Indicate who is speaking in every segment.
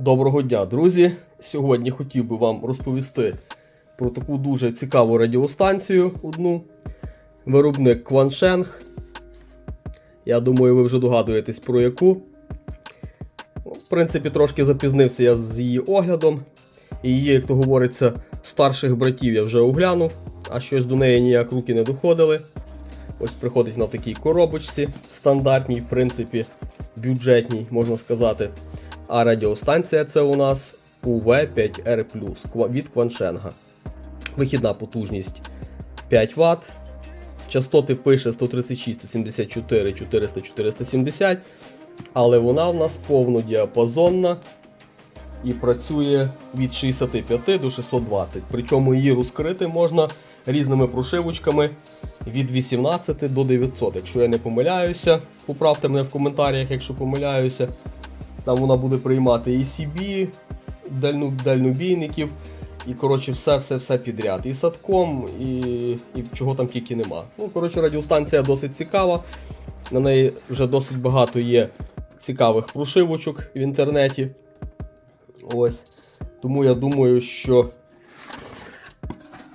Speaker 1: Доброго дня, друзі! Сьогодні хотів би вам розповісти про таку дуже цікаву радіостанцію одну. Виробник Кваншенг. Я думаю, ви вже догадуєтесь про яку. Ну, В принципі, трошки запізнився я з її оглядом. І її, як то говориться, старших братів я вже оглянув, а щось до неї ніяк руки не доходили. Ось приходить в такій коробочці, стандартній, в принципі, бюджетній, можна сказати. А радіостанція це у нас UV5R від Кваншенга. Вихідна потужність 5 Вт. Частоти пише 136, 174, 400, 470. Але вона в нас повнодіапазонна і працює від 65 до 620. Причому її розкрити можна різними прошивочками від 18 до 900. Якщо я не помиляюся, поправте мене в коментарях, якщо помиляюся. Там вона буде приймати і CB, дальну, дальнобійників, і коротше все-все-все підряд. І садком, і, і чого там тільки нема. Ну, коротше, радіостанція досить цікава. На неї вже досить багато є цікавих прошивочок в інтернеті. Ось. Тому я думаю, що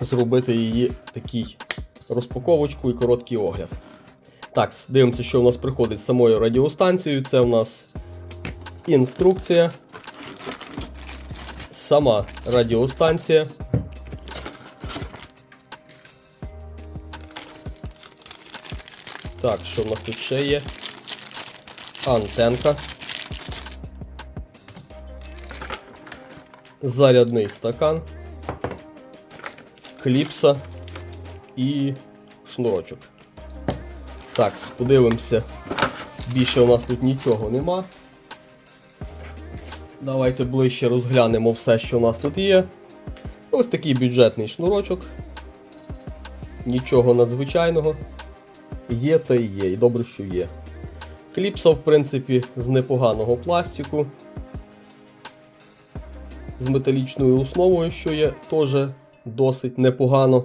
Speaker 1: зробити її такий розпаковочку і короткий огляд. Так, дивимося, що у нас приходить з самою радіостанцією. Це у нас інструкція, сама радіостанція. Так, що в нас тут ще є? Антенка. Зарядний стакан, кліпса і шнурочок. Так, подивимося. Більше у нас тут нічого нема. Давайте ближче розглянемо все, що у нас тут є. Ось такий бюджетний шнурочок. Нічого надзвичайного. Є та й є, і добре, що є. Кліпса, в принципі, з непоганого пластику. З металічною основою, що є теж досить непогано.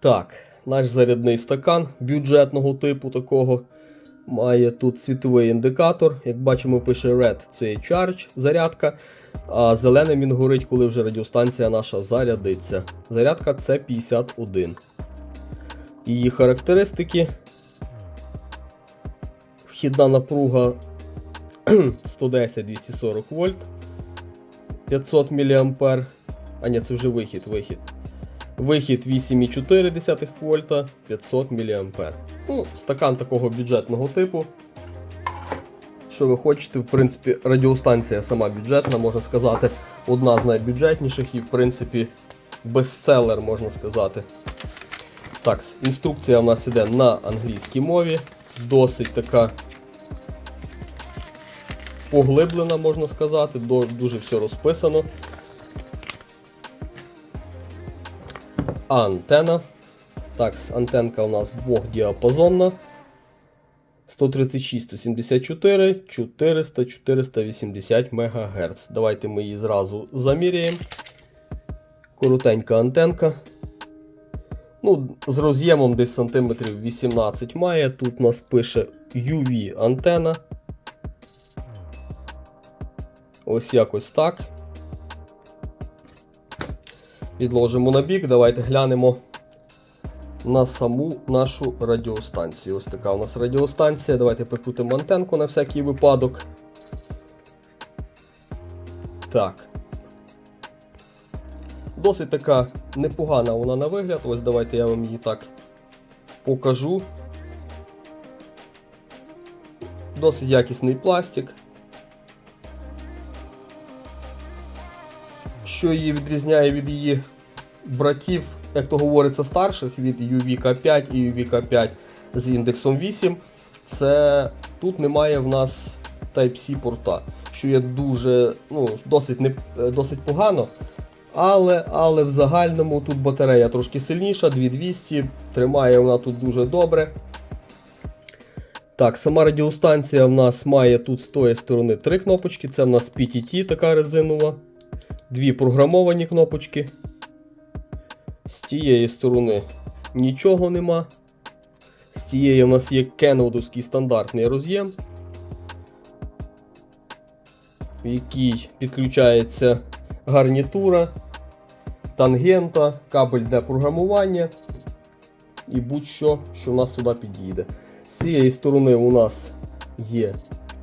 Speaker 1: Так, наш зарядний стакан бюджетного типу такого. Має тут світовий індикатор. Як бачимо, пише Red це є Charge, зарядка. А зеленим він горить, коли вже радіостанція наша зарядиться. Зарядка це 51. Її характеристики. Вхідна напруга 110-240 вольт. 500 мА. А ні, це вже вихід. вихід. Вихід 8,4 вольта 500 мА. Ну, стакан такого бюджетного типу. Що ви хочете, в принципі, радіостанція сама бюджетна, можна сказати, одна з найбюджетніших і, в принципі, бестселер, можна сказати. Так, інструкція у нас іде на англійській мові. Досить така поглиблена, можна сказати, дуже все розписано. Антена. Так, антенка у нас двохдіапазонна. 136, 174, 400, 480 МГц. Давайте ми її зразу заміряємо. Коротенька антенка. Ну, з роз'ємом десь сантиметрів 18 має. Тут у нас пише UV антена. Ось якось так. Відложимо на бік, давайте глянемо на саму нашу радіостанцію. Ось така у нас радіостанція. Давайте прикрутимо антенку на всякий випадок. Так. Досить така непогана вона на вигляд. Ось давайте я вам її так покажу. Досить якісний пластик. Що її відрізняє від її братів, як то говориться, старших від UVK5 і UVK5 з індексом 8, це тут немає в нас Type-C порта, що є дуже, ну, досить, не, досить погано. Але, але в загальному тут батарея трошки сильніша, 2200, тримає вона тут дуже добре. Так, сама радіостанція в нас має тут з тої сторони три кнопочки. Це в нас PTT, така резинова. Дві програмовані кнопочки. З тієї сторони нічого нема. З тієї у нас є кенвудовський стандартний роз'єм. в якій підключається гарнітура, тангента, кабель для програмування і будь-що, що в нас сюди підійде. З цієї сторони у нас є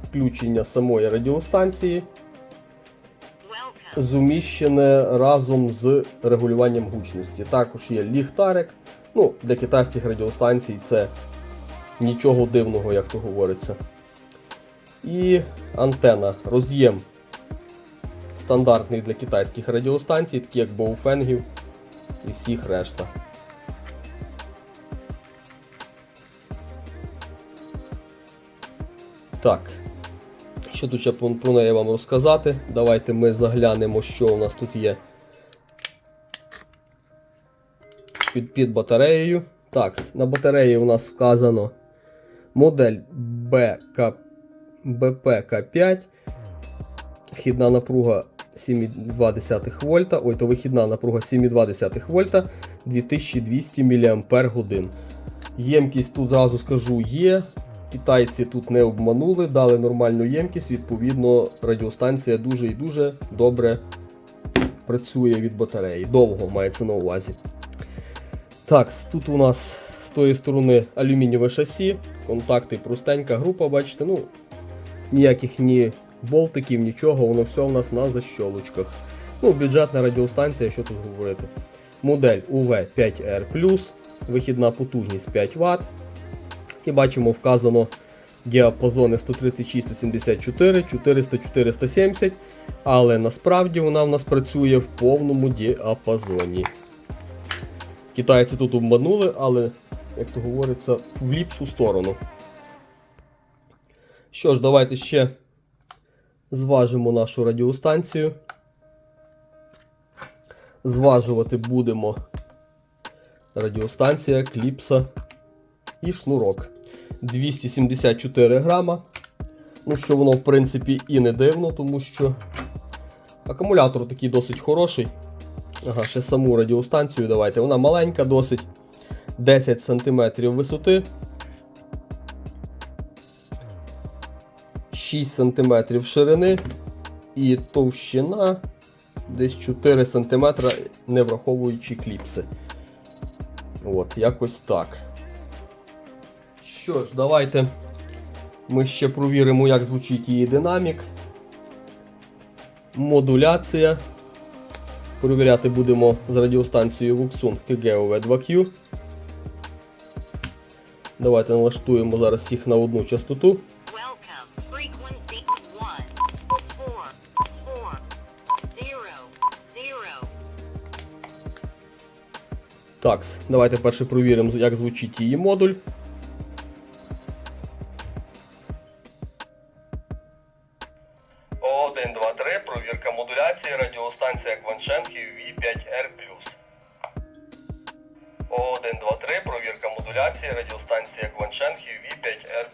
Speaker 1: включення самої радіостанції, зуміщене разом з регулюванням гучності. Також є ліхтарик. Ну, для китайських радіостанцій це нічого дивного, як то говориться. І антена, роз'єм стандартний для китайських радіостанцій, такі як Боуфенгів і всіх решта. Так. Що тут ще про неї вам розказати? Давайте ми заглянемо, що у нас тут є під, під батареєю. Так, на батареї у нас вказано модель BK, BPK5. Вхідна напруга 7,2 вольта. Ой, то вихідна напруга 7,2 вольта 2200 мАч. Ємкість тут зразу скажу є. Китайці тут не обманули, дали нормальну ємкість, відповідно, радіостанція дуже і дуже добре працює від батареї. Довго мається на увазі. Так, тут у нас з тої сторони алюмінієве шасі, контакти простенька група, бачите, ну, ніяких ні болтиків, нічого, воно все у нас на защолочках. Ну, бюджетна радіостанція, що тут говорити. Модель UV5R, вихідна потужність 5 Вт. І бачимо, вказано діапазони 136-84, 400-470, але насправді вона в нас працює в повному діапазоні. Китайці тут обманули, але, як то говориться, в ліпшу сторону. Що ж, давайте ще зважимо нашу радіостанцію. Зважувати будемо радіостанція, кліпса і шнурок. 274 грама. Ну, що воно, в принципі, і не дивно, тому що акумулятор такий досить хороший. Ага, ще саму радіостанцію давайте. Вона маленька, досить 10 см висоти. 6 см ширини і товщина десь 4 см, не враховуючи кліпси. От, якось так. Що ж, давайте ми ще провіримо, як звучить її динамік. Модуляція. Перевіряти будемо з радіостанцією Vuxun PGOV 2Q. Давайте налаштуємо зараз їх на одну частоту. Так, давайте перше провіримо, як звучить її модуль. Один, два, три. Провірка модуляції. Радіостанція Кваншенків V5R+. 1, 2, 3. Провірка модуляції. Радіостанція Кваншенків V5R+.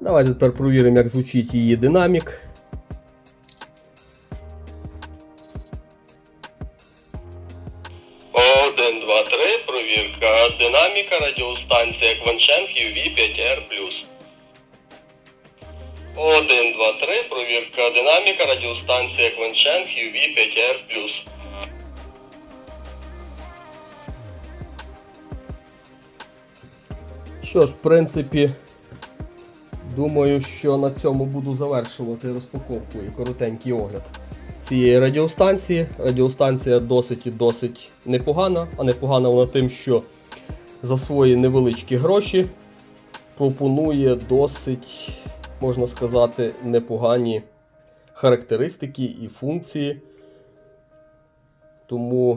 Speaker 1: Давайте тепер провіримо, як звучить її динамік. Динаміка. Радіостанція Кванченків V5R+. Що ж, в принципі, думаю, що на цьому буду завершувати розпаковку і коротенький огляд цієї радіостанції. Радіостанція досить і досить непогана, а непогана вона тим, що за свої невеличкі гроші пропонує досить, можна сказати, непогані характеристики і функції. Тому,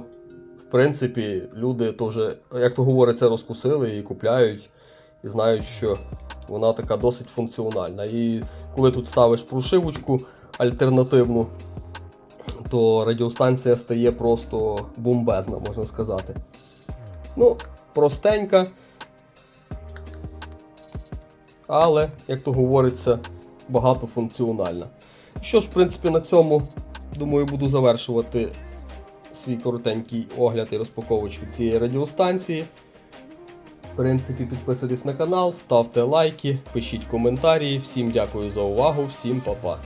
Speaker 1: в принципі, люди вже, як то говориться, розкусили і купляють, і знають, що вона така досить функціональна. І коли тут ставиш прошивочку альтернативну, то радіостанція стає просто бомбезна, можна сказати. Ну, простенька. Але, як то говориться, багатофункціональна. Що ж, в принципі, на цьому, думаю, буду завершувати свій коротенький огляд і розпаковочку цієї радіостанції. В принципі, підписуйтесь на канал, ставте лайки, пишіть коментарі. Всім дякую за увагу, всім па-па.